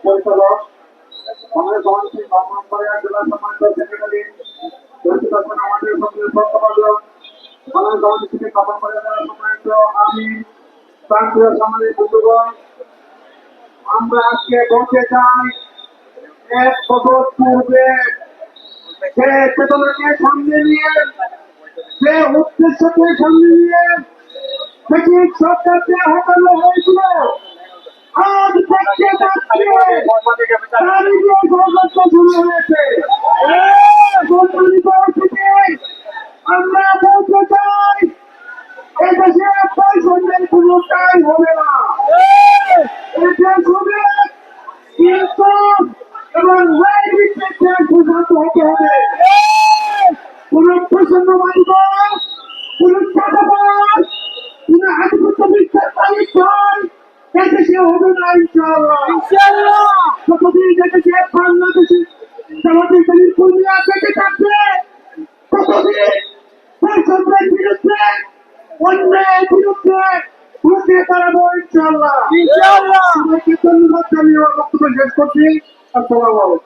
পরিচালক আমাদের সমাজী ব্রাহ্মণবাড়িয়া জেলা সম্মানিত সেক্রেটারি আমাদের সঙ্গে সম্পাদক আমাদের সমাজ থেকে সম্মানিত আমি প্রান্তীয় সমাজের বন্ধুগণ আমরা আজকে বলতে চাই এক বছর পূর্বে সে চেতনাকে সামনে নিয়ে সে উদ্দেশ্যকে সামনে নিয়ে ব্রিটিশ সরকারকে হটানো হয়েছিল আমরা বলতে চাই, এদেশে বৈষম্যের কোনোটাই হবে না। যতদিন এদেশে বাংলাদেশে জামাতের দলের কর্মীরা বেঁচে থাকবে ততদিন বৈষম্যের বিরুদ্ধে অন্যায়ের বিরুদ্ধে রুখে দাঁড়াবো ইনশাআল্লাহ। সবাইকে ধন্যবাদ জানিয়ে আমার বক্তব্য শেষ করছি। আসসালামু আলাইকুম।